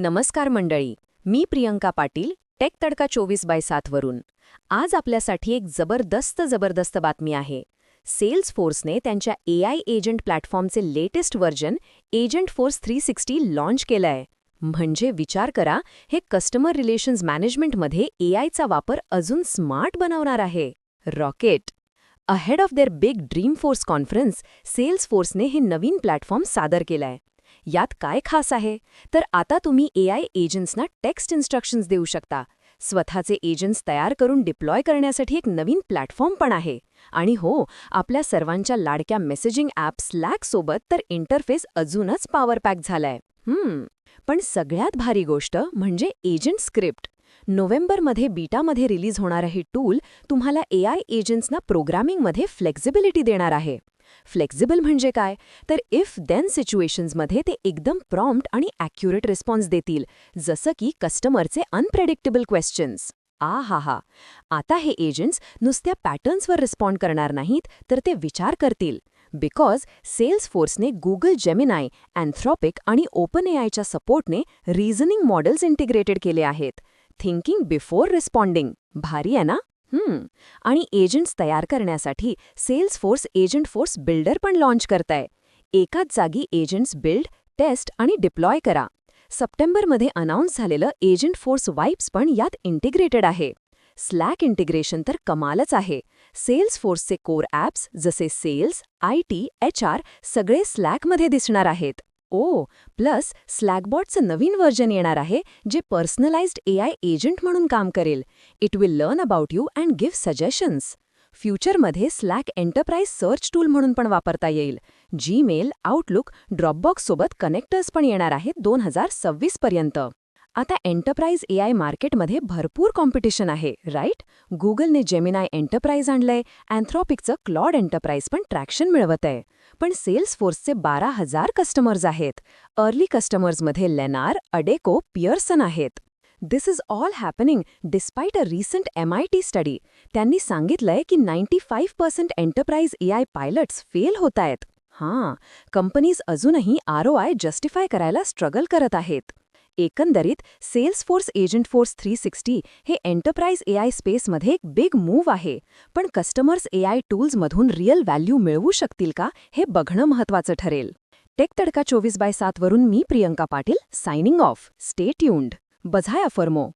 नमस्कार मंडळी मी प्रियंका पाटील टेक तडका चोवीस बाय सातवरून आज आपल्यासाठी एक जबरदस्त जबरदस्त बातमी आहे. सेल्स फोर्सने त्यांच्या A I agent प्लॅटफॉर्मचे latest version Agentforce three sixty launch केलं आहे म्हणजे विचार करा हे कस्टमर रिलेशन्स मॅनेजमेंटमध्ये ए आयचा वापर अजून स्मार्ट बनवणार आहे. Rocket ahead of their big Dreamforce conference cells फोर्सने हे नवीन प्लॅटफॉर्म सादर केलंय. यात काय खास आहे? तर आता तुम्ही ए आय एजंट्सना टेक्स्ट इन्स्ट्रक्शन्स देऊ शकता. स्वतःचे एजंट्स तयार करून डिप्लॉय करण्यासाठी एक नवीन प्लॅटफॉर्म पण आहे. आणि हो आपल्या सर्वांच्या लाडक्या मेसेजिंग ॲप स्लॅकसोबत तर इंटरफेस अजूनच पॉवर पॅक झालाय. हम्म पण सगळ्यात भारी गोष्ट म्हणजे एजंट स्क्रिप्ट नोव्हेंबरमध्ये बीटामध्ये रिलीज होणारं हे टूल तुम्हाला ए आय एजंट्सना प्रोग्रामिंगमध्ये फ्लेक्झिबिलिटी देणार आहे. फ्लेक्झिबल म्हणजे काय? तर इफ देन सिच्युएशन्समध्ये ते एकदम प्रॉम्प्ट आणि ॲक्युरेट रिस्पॉन्स देतील जसं की कस्टमरचे अनप्रेडिक्टेबल क्वेश्चन्स आ हा हा. आता हे एजंट्स नुसत्या पॅटर्न्सवर रिस्पॉन्ड करणार नाहीत तर ते विचार करतील. बिकॉज सेल्स फोर्सने गुगल जेमिनाय अँथ्रॉपिक आणि ओपन एआयच्या सपोर्टने रिझनिंग मॉडेल्स इंटिग्रेटेड केले आहेत. थिंकिंग बिफोर रिस्पॉन्डिंग भारी आहे ना? आणि एजंट्स तयार करण्यासाठी Salesforce Agentforce builder पण लाँच करताय. एकाच जागी एजंट्स बिल्ड टेस्ट आणि डिप्लॉय करा. सप्टेंबरमध्ये अनाऊन्स झालेलं एजंट फोर्स वाईप्स पण यात इंटिग्रेटेड आहे. स्लॅक इंटिग्रेशन तर कमालच आहे. सेल्स फोर्सचे कोर ॲप्स जसे sales I T H R सगळे स्लॅकमध्ये दिसणार आहेत. ओ प्लस स्लॅगबॉटचं नवीन व्हर्जन येणार आहे जे पर्सनलाइज्ड ए आय एजंट म्हणून काम करेल. It will learn about you and give suggestions फ्युचरमध्ये स्लॅक एंटरप्राइज सर्च टूल म्हणून पण वापरता येईल. जीमेल आउटलुक ड्रॉपबॉक्ससोबत कनेक्टर्स पण येणार आहेत दोन हजार सव्वीस पर्यंत. आता एंटरप्राइज ए आय मार्केटमध्ये भरपूर कॉम्पिटिशन आहे राईट गुगलने जेमिनाय एंटरप्राइज आणलंय अँथ्रॉपिकचं क्लॉड एंटरप्राइज पण ट्रॅक्शन मिळवत आहे. पण सेल्स फोर्सचे बारा हजार कस्टमर्स आहेत. अर्ली कस्टमर्समध्ये लेनार अडेको पियर्सन आहेत. This is all happening despite a recent M I T study त्यांनी सांगितलंय की ninety five percent enterprise A I pilots fail होत आहेत हां कंपनीज अजूनही आर ओ आय जस्टिफाय करायला स्ट्रगल करत आहेत. एकंदरीत Salesforce Agentforce three sixty हे एंटरप्राइज ए आय स्पेसमध्ये एक बिग मूव्ह आहे. पण कस्टमर्स ए आय टूल्समधून रिअल व्हॅल्यू मिळवू शकतील का हे बघणं महत्वाचं ठरेल. टेक तडका चोवीस बाय सातवरून मी Priyanka Patil signing off stay tuned बझाया फर्मो.